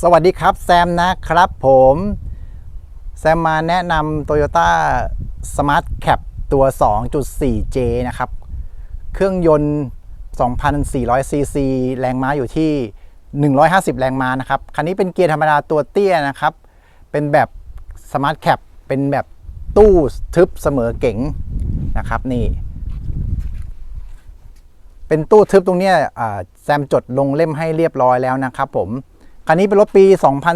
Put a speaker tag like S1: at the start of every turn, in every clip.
S1: สวัสดีครับแซมนะครับผม แซมมาแนะนำ Toyota Smart Cap ตัว 2.4J นะครับ เครื่องยนต์ 2,400ซีซีแรงม้าอยู่ที่ 150 แรงม้านะครับ คันนี้เป็นเกียร์ธรรมดาตัวเตี้ยนะครับ เป็นแบบ Smart Cap เป็นแบบตู้ทึบเสมอเก๋งนะครับนี่ เป็นตู้ทึบตรงนี้แซมจดลงเล่มให้เรียบร้อยแล้วนะครับผม คันนี้เป็นรถปี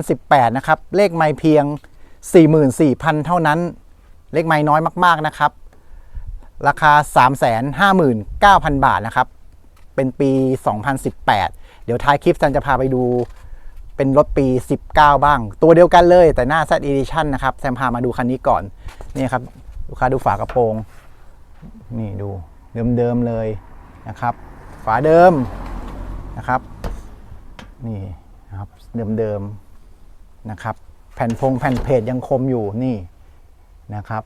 S1: 2018 นะครับ เลขไม่เพียง 44,000 เท่านั้น เลขไม่น้อยมากๆนะครับ ราคา 359,000 บาทนะครับ เป็นปี 2018 เดี๋ยวท้ายคลิปแซมจะพาไปดูเป็นรถปี 19 บ้าง ตัวเดียวกันเลยแต่หน้า Z Edition นะครับ แซมพามาดูคันนี้ก่อน นี่ครับ ลูกค้าดูฝากระโปรง นี่ดูเดิมๆเลยนะครับ ฝาเดิมนะครับ นี่ นะครับเดิมๆนะครับ แผ่นพงแผ่นเพจยังคมอยู่นี่นะครับ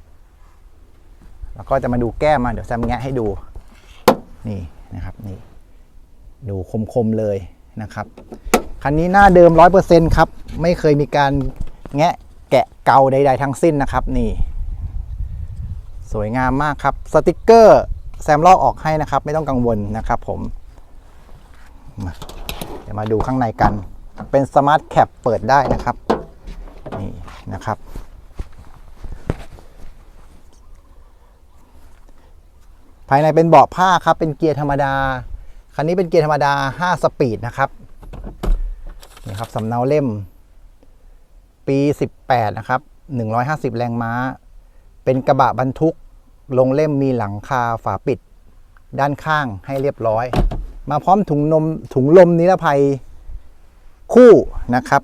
S1: แล้วก็จะมาดูแก้มมาเดี๋ยวแซมแงะให้ดูนี่นะครับนี่ดูคมๆเลยนะครับคันนี้หน้าเดิม 100%ครับ ไม่เคยมีการแงะแกะเกาใดๆทั้งสิ้นนะครับ นี่ สวยงามมากครับสติกเกอร์แซมลอกออกให้นะครับ ไม่ต้องกังวลนะครับผมเดี๋ยวมาดูข้างในกัน เป็นสมาร์ทแคปเปิดได้นะครับ นี่นะครับ ภายในเป็นเบาะผ้าครับ เป็นเกียร์ธรรมดา คันนี้เป็นเกียร์ธรรมดา 5 สปีดนะครับ นี่ครับสำเนาเล่ม ปี 18 นะครับ 150 แรงม้า เป็นกระบะบรรทุก ลงเล่มมีหลังคาฝาปิด ด้านข้างให้เรียบร้อย มาพร้อมถุงนมถุงลมนิรภัย คู่นะครับ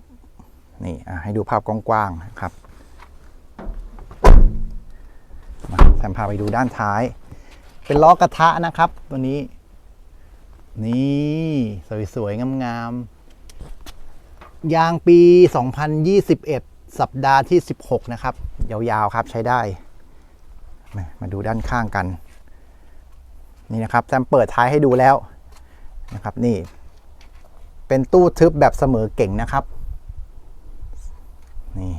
S1: นี่ให้ดูภาพกว้างๆนะครับมาแซมพาไปดูด้านท้าย เป็นล้อกระทะนะครับ ตัวนี้ นี่สวยๆงามๆยางปี 2021 สัปดาห์ที่ 16 นะครับ ยาวๆครับใช้ได้ มาดูด้านข้างกัน นี่นะครับแซมเปิดท้ายให้ดูแล้วนะครับ นี่ เป็นตู้ทึบแบบเสมอเก่งนะครับ นี่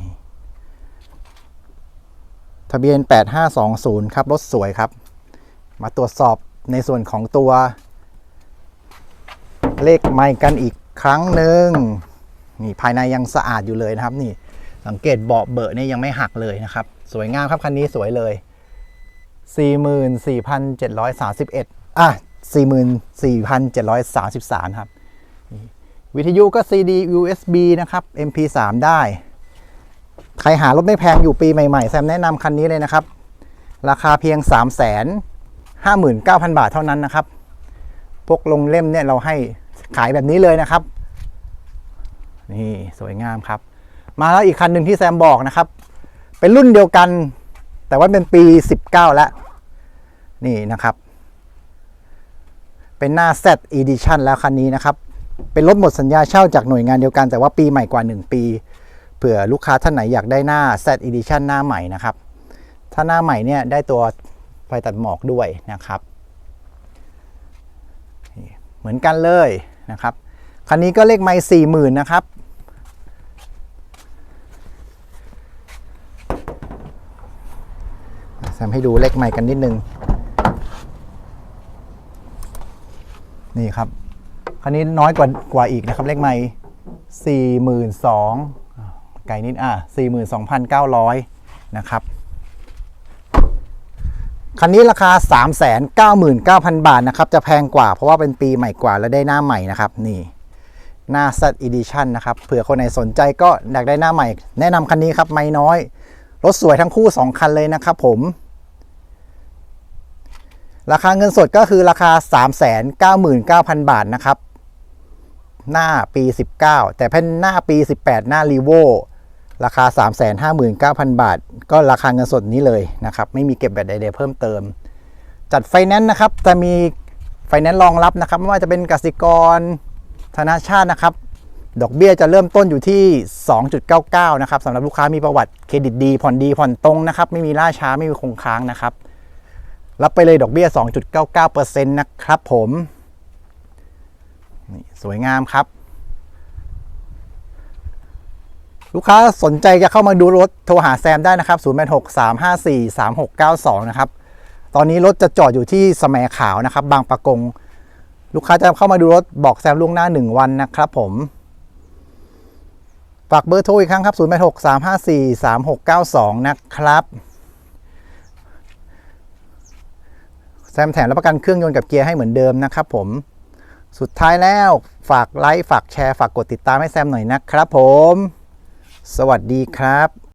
S1: ทะเบียน 8520 ครับ รถสวยครับ มาตรวจสอบในส่วนของตัว เลขไมค์กันอีกครั้งหนึ่งนี่ภายในยังสะอาดอยู่เลยนะครับ นี่สังเกตเบาะเบอะเนี่ยยังไม่หักเลยนะครับ สวยงามครับคันนี้สวยเลย 44,731 อะ 44,733 ครับ วิทยุก็ CD USB นะครับ MP3 ได้ ใครหารถไม่แพงอยู่ปีใหม่ๆ แซมแนะนำคันนี้เลยนะครับ ราคาเพียง 359,000 บาทเท่านั้นนะครับ พวกลงเล่มเนี่ยเราให้ขายแบบนี้เลยนะครับ นี่สวยงามครับ มาแล้วอีกคันหนึ่งที่แซมบอกนะครับ เป็นรุ่นเดียวกัน แต่ว่าเป็นปี 19 แล้ว นี่นะครับ เป็นหน้า Z Edition แล้วคันนี้นะครับ เป็นรถหมดสัญญาเช่าจากหน่วยงานเดียวกัน แต่ว่าปีใหม่กว่า 1 ปี เผื่อลูกค้าท่านไหนอยากได้หน้า Z Edition หน้าใหม่นะครับ ถ้าหน้าใหม่เนี่ยได้ตัวไฟตัดหมอกด้วยนะครับ เหมือนกันเลยนะครับ คันนี้ก็เลขไมล์สี่หมื่นนะครับแซมให้ดูเลขใหม่กันนิดนึง นี่ครับ คันนี้น้อยกว่ากว่าอีกนะครับ เลขใหม่สี่หมื่นสองไก่นิดอะสี่หมื่นสองพันเก้าร้อยนะครับ คันนี้ราคา399,000บาทนะครับ จะแพงกว่าเพราะว่าเป็นปีใหม่กว่าและได้หน้าใหม่นะครับ นี่หน้า Z Edition นะครับ เผื่อคนไหนสนใจก็อยากได้หน้าใหม่ แนะนำคันนี้ครับไม่น้อย รถสวยทั้งคู่ 2 คันเลยนะครับผม ราคาเงินสดก็คือราคา 399,000 บาทนะครับ หน้าปี 19 แต่เป็นหน้าปี 18 หน้า r ีโวราคา 359,000 บาท ก็ราคาเงินสดนี้เลยนะครับ ไม่มีเก็บแบบใดๆเพิ่มเติม จัดไฟแนนซ์นะครับ จะมีไฟแนนซ์รองรับนะครับไม่ว่าจะเป็นกสิกรธนาชาตินะครับ ดอกเบี้ยจะเริ่มต้นอยู่ที่ 2.99 นะครับสำหรับลูกค้ามีประวัติเครดิตดีผ่อนดีผ่อนตรงนะครับ ไม่มีล่าช้าไม่มีคงค้างนะครับ รับไปเลยดอกเบี้ย 2.99%นะครับผม นี่สวยงามครับ ลูกค้าสนใจจะเข้ามาดูรถโทรหาแซมได้นะครับ 0 8 6 3 5 4 3 6 9 2 นะครับ ตอนนี้รถจะจอดอยู่ที่สแมขาวนะครับ บางปะกง ลูกค้าจะเข้ามาดูรถบอกแซมล่วงหน้า 1 วันนะครับผมฝากเบอร์โทรอีกครั้งครับ 0 8 6 3 5 4 3 6 9 2 นะครับ แซมแถมรับประกันเครื่องยนต์กับเกียร์ให้เหมือนเดิมนะครับผม สุดท้ายแล้วฝากไลค์ ฝากแชร์ ฝากกดติดตามให้แซมหน่อยนะครับผม สวัสดีครับ